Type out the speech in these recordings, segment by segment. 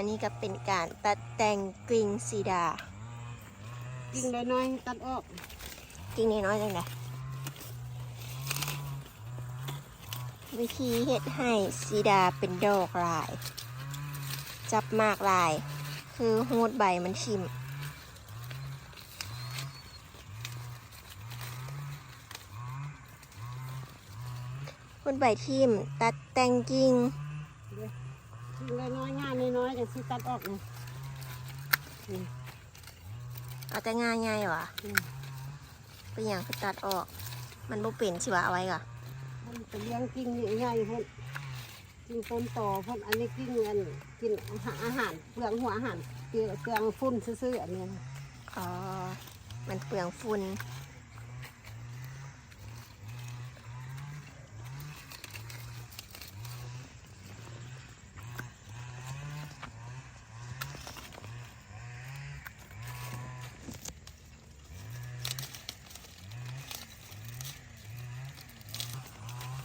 อันนี้ก็เป็นการตัดแต่งกริ่งสีดา กิ่งน้อยๆตัดออกกริ่งน้อยๆจังไดวิธีเฮ็ดให้สีดาเป็นดอกลาย จับมากลาย คือหูดใบมันชิมหูดใบทิมตัดแต่งกิ่ง กิ่งน้อยๆงานน้อยๆจังสิตัดออกนี่นี่เอาแต่ง่ายง่ายวะอืมเป็นอย่างคือตัดออก มันบ่เป็นสิวะเอาไว้ก่อนมันจะเลี้ยงกิ่งนี่ใหญ่พุ่นกิ่งต้นต่อพุ่นอันนี้กิ่งอันกินอาหารอาหารเปลืองหัวอาหารเปลืองเปลืองฟุ้นซื่อๆอันนี้นะอ๋อ มันเปลืองฝุ่น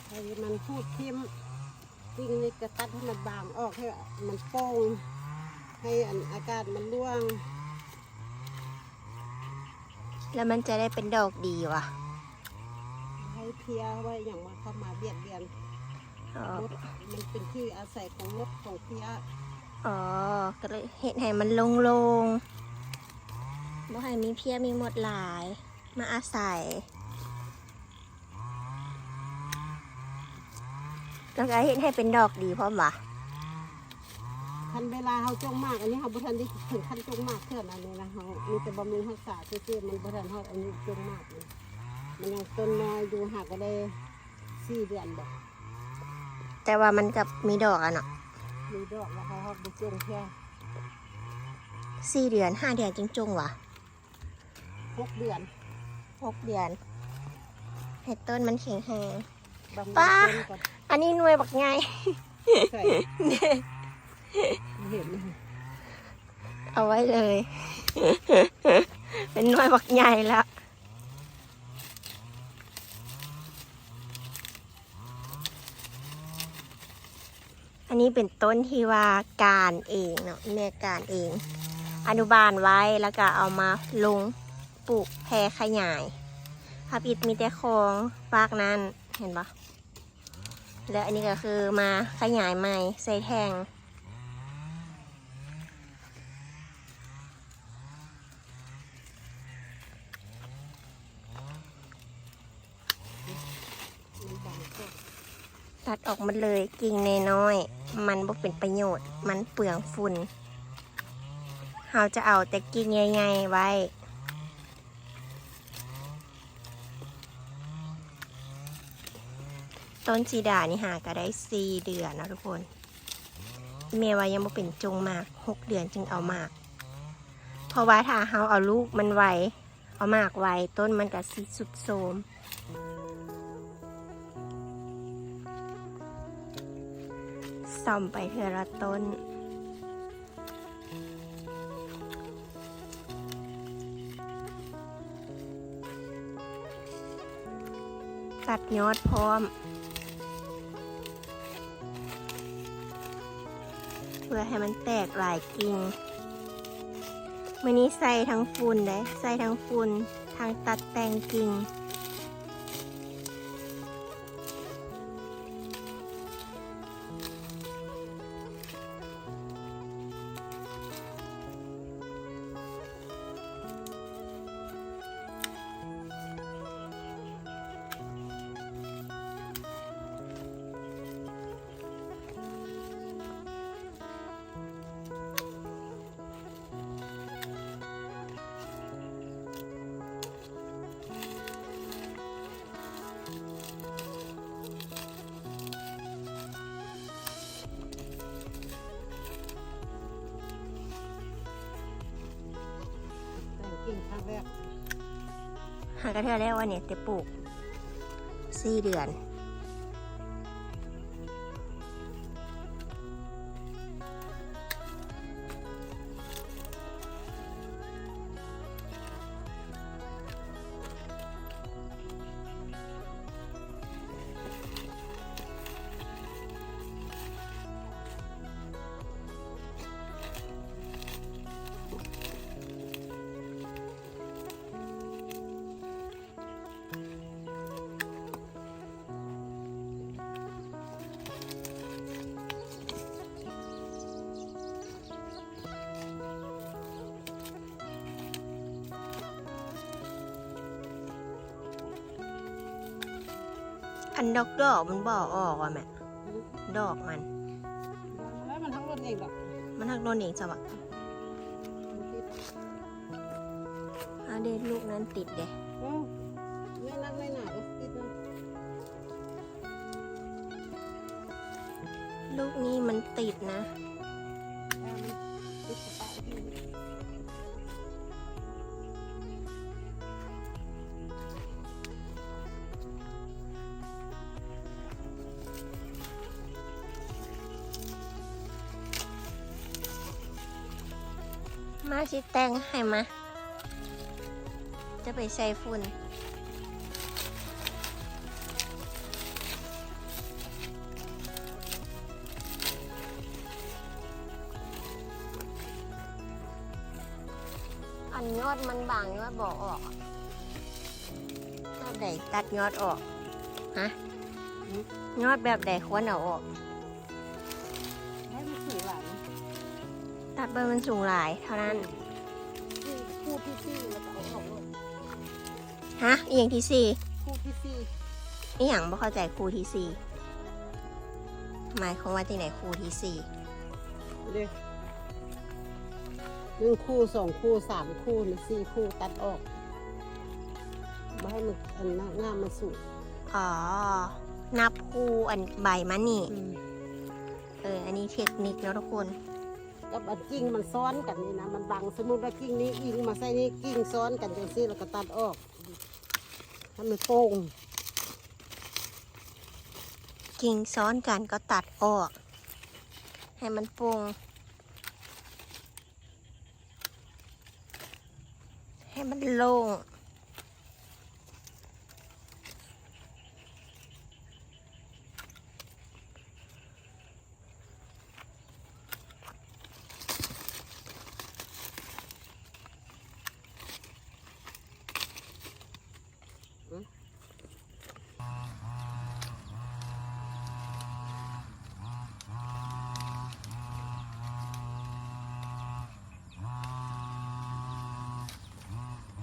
ให้มันพูดทิมกิ่งนี่ก็ตัดให้มันบางออก ให้มันโป่งให้อันอากาศมันร่วง แล้วมันจะได้เป็นดอกดีวะให้เพลียไว้อย่างมาเข้ามาเบียดเบียนอ๋อรถมันเป็นที่อาศัยของรถของเพลียอ๋อก็เลยเห็ดให้มันโลงๆบ่ให้มีเพียมีหมดหลาย มาอาศัยแล้วก็เห็ดให้เป็นดอกดีพร้อมวะ คันเวลาเขาจงมากอันนี้เขาบุทันได้ถึงขั้นจงมากเท่านั้นเลยนะเขามีแต่บำรุงรักษาซื่อๆมันบุทันเขาอันนี้จงมากเลยมันยังต้นน้อยอยู่หากก็ได้สี่เดือนบอกแต่ว่ามันกับมีดอกอะเนาะมีดอกแล้วเขาเขาบุจงแค่สี่เดือนห้าเดือนจริงจงๆวะหกเดือนหกเดือนให้ต้นมันแข็งแรงบำรุงป้าต้นก่อนอันนี้หน่วยบักไงใส่ เอาไว้เลย เป็นหน่วยบักใหญ่ละอันนี้เป็นต้นที่ว่าการเองเนาะแม่การเอง อนุบาลไว้แล้วก็เอามาลงปลูกแพรขยายพับอิดมีแต่โครงฟากนั้นเห็นปะแล้วอันนี้ก็คือมาขยายใหม่ใส่แทง มันบางก็ ตัดออกมาเลยกิ่งน้อยๆมันบ่เป็นประโยชน์ มันเปลืองฝุ่นเราจะเอาแต่กิ่งใหญ่ๆไว้ ต้นสีดานี่หาก็ได้สี่เดือนนะทุกคน เมว่ายังบ่เป็นจงมากหกเดือนจึงเอามาก เพราะว่าถ้าเราเอาลูกมันไว้ เอามากไว้ต้นมันก็สิสุดโทม ส่อมไปเทือละต้น ตัดยอดพร้อม เพื่อให้มันแตกหลายกิ่งมือนี้ใส่ทั้งฝุ่นเลยใส่ทั้งฝุ่นทั้งตัดแต่งกิ่ง หากระเทือแล้ววันนี้จะปลูกสี่เดือน อันดอกดอกมันบ่อออกอะแม่ดอกมัน แล้วมันทั้งรถเองแบบมันหักโดนเองจ้ะวะอาเดนลูกนั้นติดเด้เออไม่นักไม่หนาก็ติดนะลูกนี้มันติดนะาชิแตงให้มา จะไปใส่ฝุ่นอันยอดมันบางยอดบอกออกอะยอดใดตัดยอดออก ฮะ ยอดแบบใดควรเอาออก ตัดไปมันสูงหลายเท่านั้นที่คู่ที่ซี่แล้วก็เอาออกเลยฮะอหย่างที่สี่คู่ที่ซี่อหย่างบ่เข้าใจครูที่สี่หมายความว่าที่ไหนครูที่สี่เด้หนึ่งคู่สองคู่สามคู่หรือสี่คู่ตัดออกไม่ให้มันอันหน้างามมันสูงอ๋อ นับครูอันใบมันนี่ อืม เออ อันนี้เทคนิคเนาะทุกคน กับอันกิ่งมันซ้อนกันนี่นะมันบังสมมติว่ากิ่งนี้อิงมาใส่นี่กิ่งซ้อนกันจังซี่แล้วก็ตัดออกให้มันโป่งกิ่งซ้อนกันก็ตัดออก ให้มันโปร่งให้มันโล่ง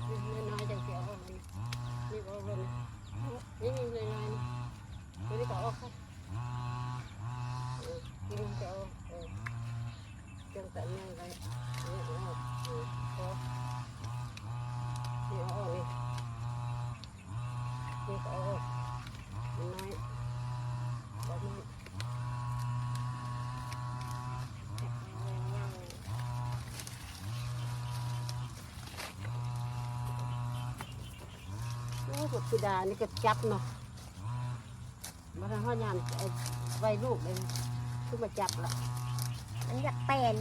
นี่น้อยๆจังเสียออกมันนี่ก็ออกเลยนี่นี่น้อยๆนี่ตัวนี้ก็ออกค่ะเออกิ่งจะออกเออจังแต่เนี่ยอะไรนี่เอาออกเออพอนี่เอาออกนี่นี่ก็เอาออกมันน้อยแบบนี้ โอ้กดสุดานี่ก็จับเนาะมาทางห้อยามไอ้ไว้ลูกเลยขึ้นมาจับละอันนี้จะเป็น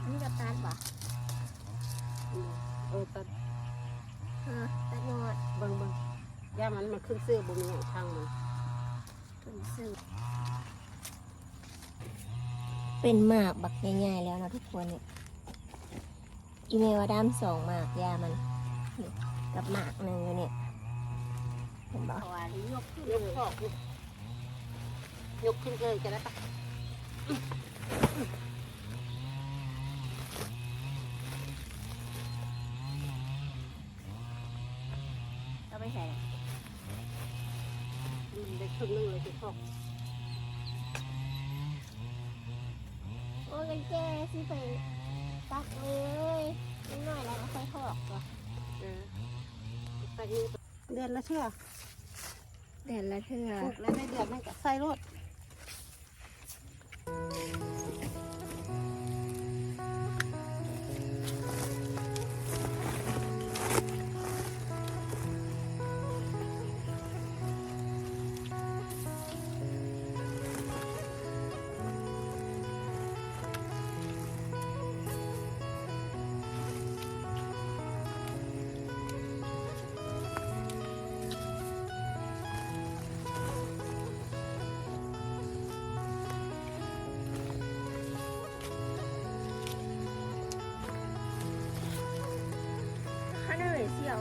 อันนี้จะตัดบ่เออตัดฮะตัดยอดเบิ่งเบิ่งย่ามันมันขึ้นเสื้อบุมีอย่างทางมันเป็นสื่อเป็นหมากบักใหญ่ๆแล้วนะทุกคนเนี่ยอีเมลว่าด้ามสองหมากยามันนี่ กับหมากหนึ่งอยู่เนี่ยเห็นบ่ถวายยกขึ้นยกขอกยกยกขึ้นเลยจะได้ปะก็ไม่ใช่อืมได้ครึ่งหนึงเลยที่ขอกโอ้ยแกสิไปตักเลยนิดหน่อยแล้วก็ค่อยถอกก่อน เออไปนี่เดือนละเชื่อเดือนละเทื่อปลูกแล้วได้เดือนนั่นก็ใส่รถ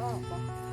ได้เ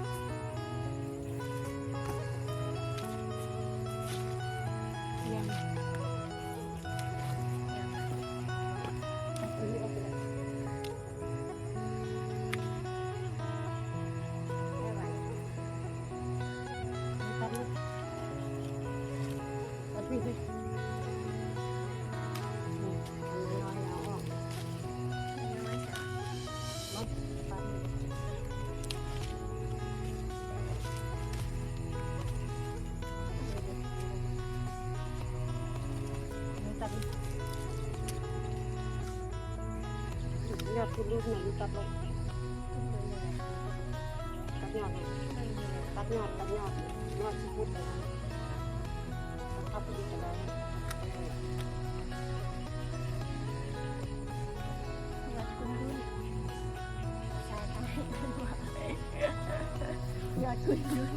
ยอดคุณรูปหนตัดลงตัดยอดนะตัดยอดตัดยอดยอดที่พูดไปนะเอาไปดีกันแล้วยอดคุณดุนใช่ทำให้มันว่ายอดคุณดุน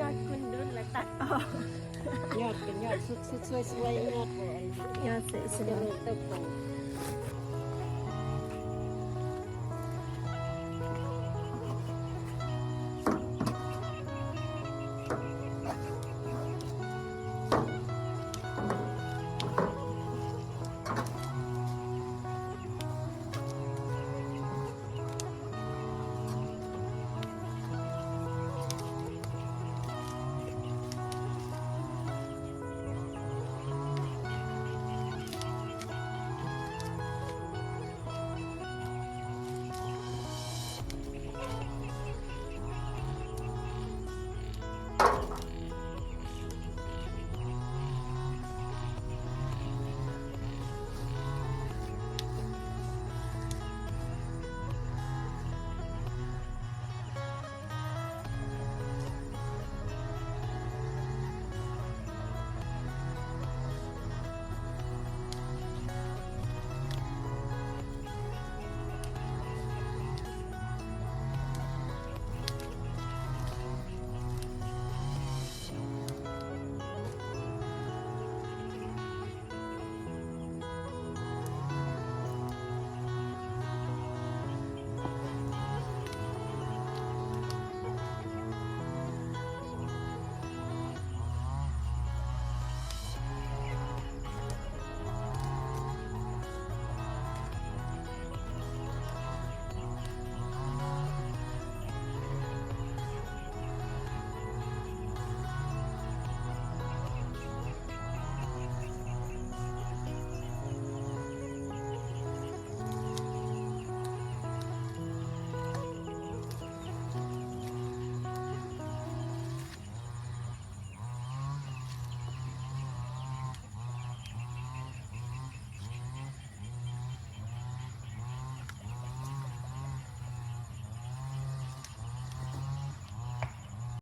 ยอดคุณดุนแล้วตัดออก ยอดเป็นยอดสุดสุดสวยสวยยอดโอ้ยยอดสวยจะเริ่มเติบโตๆ